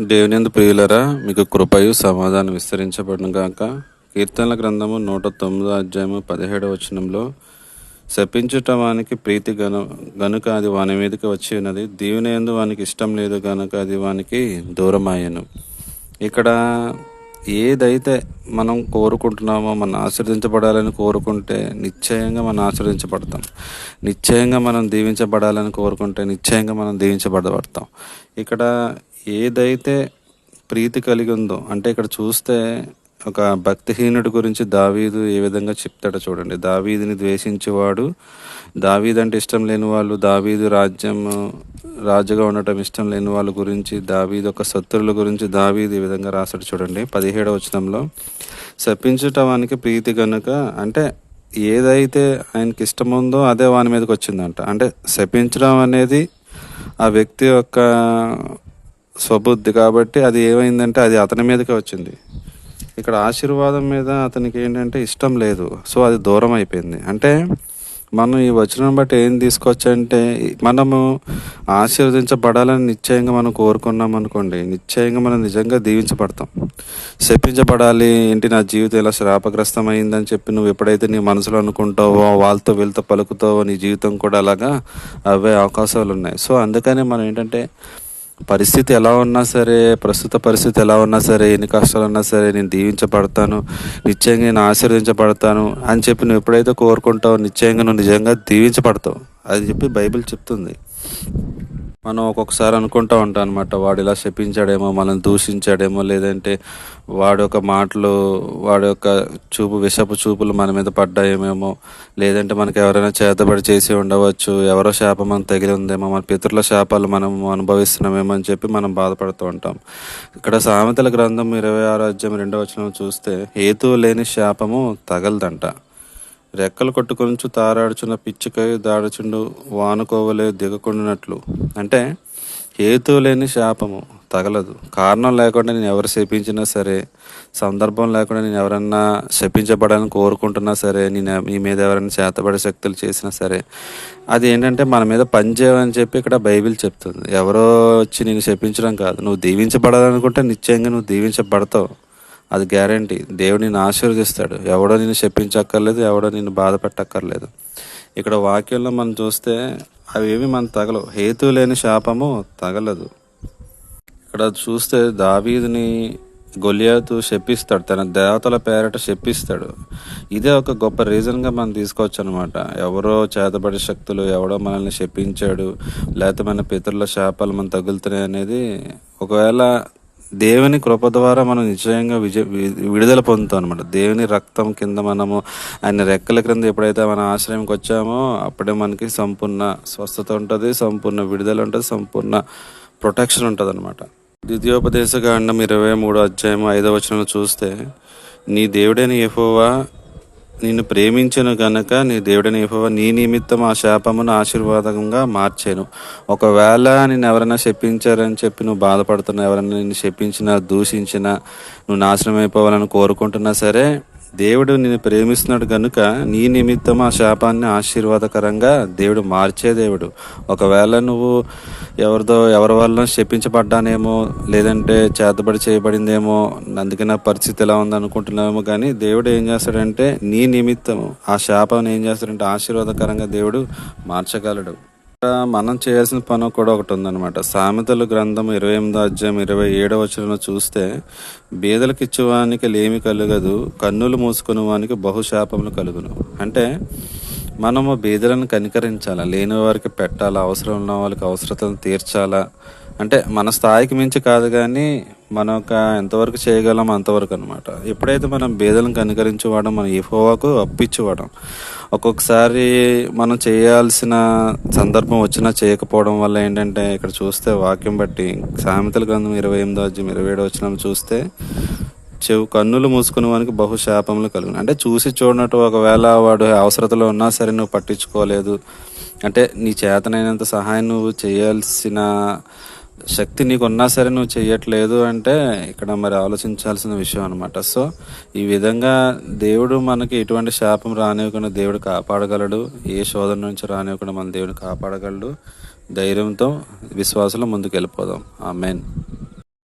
దేవునిందు ప్రియులరా మీకు కృపయు సమాధానం విస్తరించబడిన గాక. కీర్తనల గ్రంథము నూట తొమ్మిదో అధ్యాయము పదిహేడవ వచనంలో శపించుట వానికి ప్రీతి గను గనుక అది వాని మీదకి వచ్చి ఉన్నది. దీవునేందు వానికి ఇష్టం లేదు గనుక అది వానికి దూరమాయను. ఇక్కడ ఏదైతే మనం కోరుకుంటున్నామో మనం ఆశీర్దించబడాలని కోరుకుంటే నిశ్చయంగా మనం ఆశీర్దించబడతాం. నిశ్చయంగా మనం దీవించబడాలని కోరుకుంటే నిశ్చయంగా మనం దీవించబడబడతాం. ఇక్కడ ఏదైతే ప్రీతి కలిగి ఉందో అంటే ఇక్కడ చూస్తే ఒక భక్తిహీనుడి గురించి దావీదు ఏ విధంగా చెప్తాడో చూడండి. దావీదిని ద్వేషించేవాడు దావీదు అంటే ఇష్టం లేని వాళ్ళు దావీదు రాజ్యం రాజుగా ఉండటం ఇష్టం లేని వాళ్ళ గురించి దావీదు ఒక శత్రువుల గురించి దావీదు ఈ విధంగా రాశాడు చూడండి. పదిహేడవ వచనంలో శపించటానికి ప్రీతి కనుక అంటే ఏదైతే ఆయనకి ఇష్టం ఉందో అదే వాని మీదకి వచ్చిందంట. అంటే శపించడం అనేది ఆ వ్యక్తి యొక్క స్వబుద్ధి కాబట్టి అది ఏమైందంటే అది అతని మీదకే వచ్చింది. ఇక్కడ ఆశీర్వాదం మీద అతనికి ఏంటంటే ఇష్టం లేదు. సో అది దూరం అయిపోయింది. అంటే మనం ఈ వచనం బట్టి ఏం తీసుకోవచ్చంటే మనము ఆశీర్వదించబడాలని నిశ్చయంగా మనం కోరుకున్నాం అనుకోండి. నిశ్చయంగా మనం నిజంగా దీవించబడతాం. శపించబడాలి ఏంటి నా జీవితం ఇలా శ్రాపగ్రస్తమైందని అయిందని చెప్పి నువ్వు ఎప్పుడైతే నీ మనసులో అనుకుంటావో వాళ్ళతో వీళ్ళతో పలుకుతావో నీ జీవితం కూడా అలాగా అవే అవకాశాలు ఉన్నాయి. సో అందుకని మనం ఏంటంటే పరిస్థితి ఎలా ఉన్నా సరే ప్రస్తుత పరిస్థితి ఎలా ఉన్నా సరే ఎన్ని కష్టాలు ఉన్నా సరే నేను దీవించబడతాను నిశ్చయంగా నేను ఆశీర్వదించబడతాను అని చెప్పి నువ్వు ఎప్పుడైతే కోరుకుంటావో నిశ్చయంగా నువ్వు నిజంగా దీవించబడతావు. అది చెప్పి బైబిల్ చెప్తుంది. మనం ఒక్కొక్కసారి అనుకుంటా ఉంటాం అనమాట వాడు ఇలా శపించాడేమో మనల్ని దూషించాడేమో లేదంటే వాడి యొక్క మాటలు వాడి యొక్క చూపు విషపు చూపులు మన మీద పడ్డాయేమేమో లేదంటే మనకు ఎవరైనా చేతబడి చేసి ఉండవచ్చు ఎవరో శాపం మనం తగిలి ఉందేమో మన పితృల శాపాలు మనం అనుభవిస్తున్నామేమో అని చెప్పి మనం బాధపడుతూ ఉంటాం. ఇక్కడ సామెతల గ్రంథం ఇరవై ఆరో అధ్యాయం రెండవ వచనం చూస్తే హేతువు లేని శాపము తగలదంట. రెక్కలు కొట్టుకొనుచు తారాడుచున్న పిచ్చికై దాడుచుండు వానుకోవలే దిగకుండినట్లు. అంటే హేతు లేని శాపము తగలదు. కారణం లేకుండా నేను ఎవరు శపించినా సరే సందర్భం లేకుండా నేను ఎవరన్నా శపించబడాలని కోరుకుంటున్నా సరే నేను నీ మీద ఎవరైనా చేతబడే శక్తులు చేసినా సరే అది ఏంటంటే మన మీద పనిచేయమని చెప్పి ఇక్కడ బైబిల్ చెప్తుంది. ఎవరో వచ్చి నేను శపించడం కాదు. నువ్వు దీవించబడాలనుకుంటే నిశ్చయంగా నువ్వు దీవించబడతావు. అది గ్యారంటీ. దేవుడు నిన్ను ఆశీర్వదిస్తాడు. ఎవడో నిన్ను చెప్పించక్కర్లేదు ఎవడో నిన్ను బాధ పెట్టక్కర్లేదు. ఇక్కడ వాక్యంలో మనం చూస్తే అవేవి మన తగలవు. హేతు లేని శాపము తగలదు. ఇక్కడ చూస్తే దావీదుని గొలియాతు శప్పిస్తాడు తన దేవతల పేరట శప్పిస్తాడు ఇదే ఒక గొప్ప రీజన్గా మనం తీసుకోవచ్చు అనమాట ఎవరో చేతబడి శక్తులు ఎవడో మనల్ని శపించాడు. లేకపోతే మన పితరుల శాపాలు మనం తగులుతున్నాయి అనేది ఒకవేళ దేవుని కృప ద్వారా మనం నిశ్చయంగా విజయ విడుదల పొందుతాం అనమాట దేవుని రక్తం కింద మనము ఆయన రెక్కల క్రింద ఎప్పుడైతే మన ఆశ్రయంకి వచ్చామో అప్పుడే మనకి సంపూర్ణ స్వస్థత ఉంటుంది సంపూర్ణ విడుదల ఉంటుంది సంపూర్ణ ప్రొటెక్షన్ ఉంటుంది అనమాట ద్వితీయోపదేశ కాండం ఇరవై మూడో అధ్యాయం ఐదో వచనంలో చూస్తే నీ దేవుడైన ఎఫోవా నిన్ను ప్రేమించను గనక నీ దేవుడిని నీ నిమిత్తం ఆ శాపమును ఆశీర్వాదంగా మార్చాను. ఒకవేళ నేను ఎవరైనా శపించారని చెప్పి నువ్వు బాధపడుతున్నా ఎవరైనా నిన్ను శపించినా దూషించినా నువ్వు నాశనం అయిపోవాలని కోరుకుంటున్నా సరే దేవుడు నిన్ను ప్రేమిస్తున్నాడు కనుక నీ నిమిత్తం ఆ శాపాన్ని ఆశీర్వాదకరంగా దేవుడు మార్చే దేవుడు. ఒకవేళ నువ్వు ఎవరిదో ఎవరి వల్ల శపించబడ్డానేమో లేదంటే చేతబడి చేయబడిందేమో అందుకే నా పరిస్థితి ఎలా ఉంది అనుకుంటున్నామేమో కానీ దేవుడు ఏం చేస్తాడంటే నీ నిమిత్తం ఆ శాపాన్ని ఏం చేస్తాడంటే ఆశీర్వాదకరంగా దేవుడు మార్చగలడు. మనం చేయాల్సిన పని కూడా ఒకటి ఉందన్నమాట. సామెతలు గ్రంథం ఇరవై ఎనిమిదో అధ్యాయం ఇరవై ఏడవ వచనంలో చూస్తే బీదలకు ఇచ్చేవానికి లేమి కలగదు కన్నులు మూసుకుని వానికి బహుశాపములు కలుగును. అంటే మనము బీదలను కనికరించాలా? లేని వారికి పెట్టాలా? అవసరం ఉన్న వాళ్ళకి అవసరతను తీర్చాలా? అంటే మన స్థాయికి మించి కాదు కానీ మన ఒక ఎంతవరకు చేయగలం అంతవరకు అనమాట ఎప్పుడైతే మనం బీదలను కనికరించేవాడం మనం ఎఫోవాకు అప్పిచ్చేవాడం. ఒక్కొక్కసారి మనం చేయాల్సిన సందర్భం వచ్చినా చేయకపోవడం వల్ల ఏంటంటే ఇక్కడ చూస్తే వాక్యం బట్టి సామెతల గ్రంథం ఇరవై ఎనిమిదో అధ్యయం ఇరవై ఏడు వచ్చిన చూస్తే చెవు కన్నులు మూసుకునే వానికి బహుశాపములు కలుగును. అంటే చూసి చూడనట్టు ఒకవేళ వాడు అవసరతలో ఉన్నా సరే నువ్వు పట్టించుకోలేదు. అంటే నీ చేతనైనంత సహాయం నువ్వు చేయాల్సిన శక్తి నీకు ఉన్నా సరే నువ్వు చేయట్లేదు అంటే ఇక్కడ మరి ఆలోచించాల్సిన విషయం అనమాట సో ఈ విధంగా దేవుడు మనకి ఎటువంటి శాపం రానివ్వకుండా దేవుడు కాపాడగలడు. ఏ శోధన నుంచి రానివ్వకుండా మన దేవుడు కాపాడగలడు. ధైర్యంతో విశ్వాసంలో ముందుకు వెళ్ళిపోదాం ఆ మెయిన్